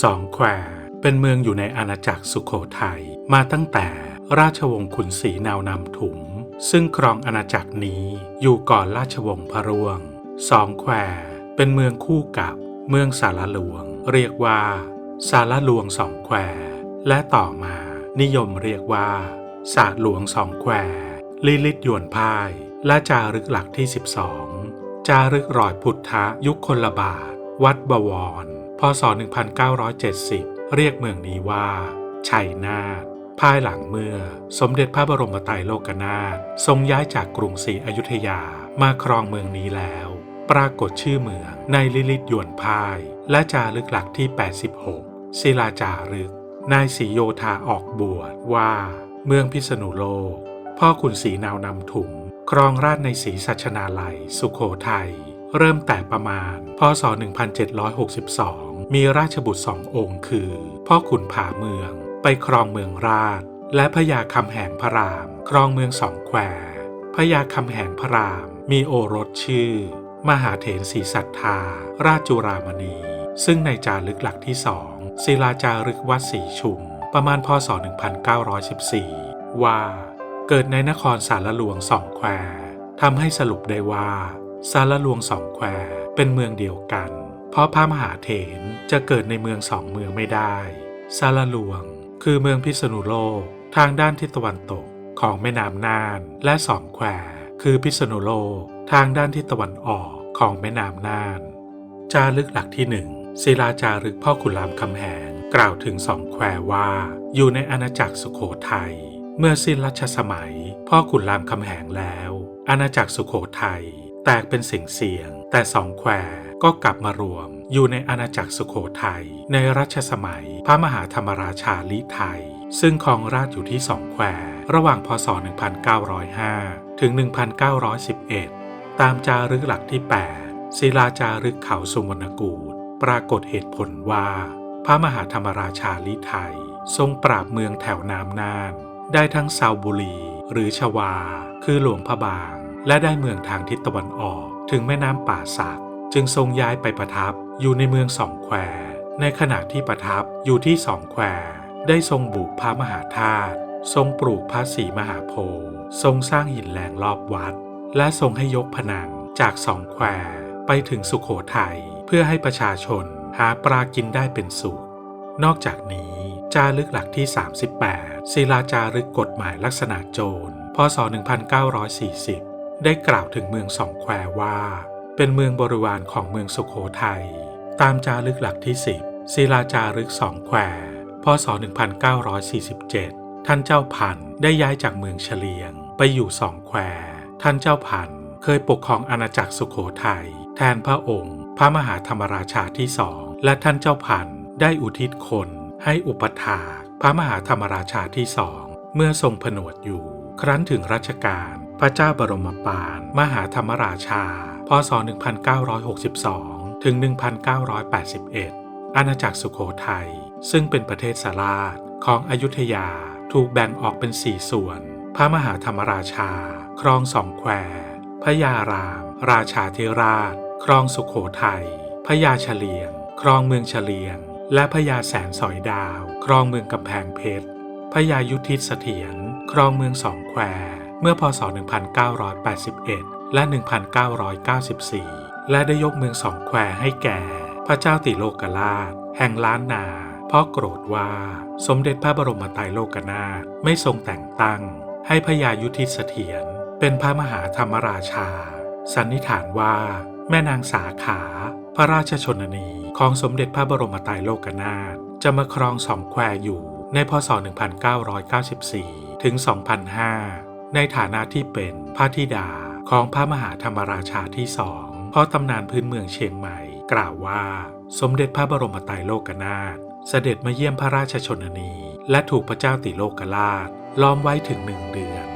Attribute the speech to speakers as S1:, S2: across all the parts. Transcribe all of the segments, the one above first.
S1: สองแควเป็นเมืองอยู่ในอาณาจักรสุโขทัยมาตั้งแต่ราชวงศ์ขุนศรีนาวนำถุง ซึ่งครองอาณาจักรนี้อยู่ก่อนราชวงศ์พระร่วง สองแควเป็นเมืองคู่กับเมืองสารหลวง เรียกว่า สารหลวงสองแควและต่อมานิยมเรียกว่าสาหลวงสองแควลิลิตยวนพ่าย และจารึกหลักที่ 12 จารึกรอยพุทธยุคคนละบาท วัดบวร พศ 1970 เรียกเมืองนี้ว่า ชัยนาทภายหลังเมื่อ สมเด็จพระบรมไตรโลกนาถทรงย้ายจากกรุงศรีอยุธยามาครองเมืองนี้แล้ว ปรากฏชื่อเมืองในลิลิตยวนพ่าย และจารึกหลักที่ 86 ศิลาจารึก นายศรีโยธาออกบวชว่า เมืองพิษณุโลก พ่อขุนศรีนาวนำถุงครองราชในศรีสัชนาลัย สุโขทัยเริ่มแต่ประมาณ พศ 1762 มีราชบุตรสององค์คือ พ่อขุนผาเมือง ไปครองเมืองราช และพญาคำแหงพระราม ครองเมืองสองแควพญาคำแหงพระราม มีโอรสชื่อ มหาเถรศรีสัทธา ราชจุรามณี ซึ่งในจารึกหลักที่สองศิลาจารึกวัดศรีชุม ประมาณพศ 1914 ว่า เกิดในนครสารหลวงสองแควทำให้สรุปได้ว่าสารหลวงสองแควเป็นเมืองเดียวกัน เพราะพระมหาเถรจะเกิดในเมืองสองเมืองไม่ได้สารหลวง คือเมืองพิษณุโลกทางด้านทิศตะวันตกของแม่น้ำน่านและสองแควคือพิษณุโลกทางด้านทิศตะวันออกของแม่น้ำน่าน จารึกหลักที่หนึ่งศิลาจารึกพ่อขุนรามคำแหงกล่าวถึงสองแควว่า อยู่ในอาณาจักรสุโขทัยเมื่อสิ้นรัชสมัย พ่อขุนรามคำแหงแล้ว อาณาจักรสุโขทัยแตกเป็นสิ่งเสียง แต่สองแคว ก็กลับมารวม อยู่ในอาณาจักรสุโขทัยในรัชสมัยพระมหาธรรมราชาลิไทย ซึ่งครองราชอยู่ที่สองแควระหว่างพศ 1905 ถึง 1911 ตามจารึกหลักที่ 8 ศิลาจารึกเขาสุวรรณกูฏปรากฏเหตุผลว่า พระมหาธรรมราชาลิไทย ทรงปราบเมืองแถวน้ำน่าน ได้ทั้งซาวบุรีหรือชวา คือหลวงพระบาง และได้เมืองทางทิศตะวันออกถึงแม่น้ำป่าสัก จึงทรงย้ายไปประทับอยู่ในเมืองสองแคว ในขณะที่ประทับอยู่ที่สองแควได้ทรงบุกพระมหาธาตุทรงปลูกพระศรีมหาโพธิ์ทรงสร้างหินแหลงรอบวัด และทรงให้ยกผนังจากสองแควไปถึงสุขโขทัยเพื่อให้ประชาชนหาปลากินได้เป็นสุขนอกจากนี้จารึกหลักที่ 38 ศิลาจารึกกฎหมายลักษณะโจรพศ 1940 ได้กล่าวถึงเมืองสองแควว่า เป็นเมืองบริวารของเมืองสุขโขทัย ตามจารึกหลักที่ 10 ศิลาจารึกสองแควพศ 1947 ท่านเจ้าพันได้ย้ายจากเมืองเฉลียง ไปอยู่สองแควท่านเจ้าพันเคยปกครองอาณาจักรสุขโขทัยแทนพระองค์ พระมหาธรรมราชาที่สองและท่านเจ้าพันได้อุทิศคนให้อุปถาพระมหาธรรมราชาที่สองเมื่อทรงผนวดอยู่ ครั้นถึงรัชกาลพระเจ้าบรมปาน มหาธรรมราชา ศ 1962 ถึง 1981 อาณาจักรสุโขทัย ซึ่งเป็นประเทศสาราชของอยุธยาถูกแบ่งออกเป็นสี่ส่วน พระมหาธรรมราชา ครองสองแควพระยาราม ราชาธิราช ครองสุขโขทัย พระยาเฉลียง ครองเมืองเฉลียง และพระยาแสนสอยดาว ครองเมืองกำแพงเพชร พระยายุทธิเสถียร ครองเมืองสองแควเมื่อพศ 1981 และ 1994 และได้ยกเมืองสองแควให้แก่ พระเจ้าติโลกราช แห่งล้านนา เพราะโกรธว่าสมเด็จพระบรมไตรโลกนาถไม่ทรงแต่งตั้ง ให้พระยายุทธิเสถียรเป็นพระมหาธรรมราชา สันนิษฐานว่า แม่นางสาขา พระราชชนนีของสมเด็จพระบรมไตรโลกนาถจะมาครองสองแควอยู่ในพศ 1994 ถึง 2005 ในฐานะที่เป็นพระธิดา ของพระมหาธรรมราชาที่สองเพราะตำนานพื้นเมืองเชียงใหม่ กล่าวว่า สมเด็จพระบรมไตรโลกนาถเสด็จมาเยี่ยมพระราชชนนี และถูกพระเจ้าติโลกราชล้อมไว้ถึงหนึ่งเดือน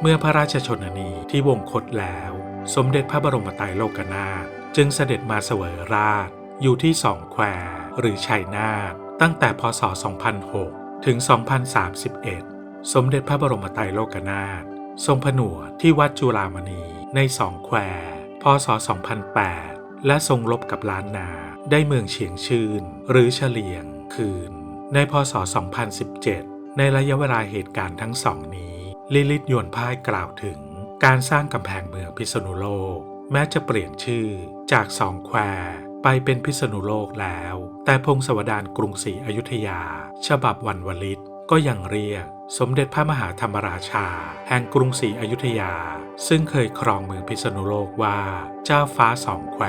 S1: เมื่อพระราชชนนีที่วงคตแล้ว สมเด็จพระบรมไตรโลกนาถจึงเสด็จมาเสวยราช อยู่ที่สองแควหรือชัยนาทตั้งแต่พศ 2006 ถึง 2031 สมเด็จพระบรมไตรโลกนาถทรงผนวดที่วัดจุฬามณี ในสองแควพศ 2008 และทรงลบกับล้านนาได้เมืองเฉียงชื่น หรือเฉลียงคืน ในพศ 2017 ในระยะเวลาเหตุการณ์ทั้งสองนี้ ลิลิตยวนพ่ายกล่าวถึง การสร้างกำแพงเมืองพิษณุโลก แม้จะเปลี่ยนชื่อจากสองแควไปเป็นพิษณุโลกแล้ว แต่พงศวดารกรุงศรีอยุธยา ฉบับวันวลิต ก็ยังเรียกสมเด็จพระมหาธรรมราชา แห่งกรุงศรีอยุธยา ซึ่งเคยครองเมืองพิษณุโลกว่าเจ้าฟ้าสองแคว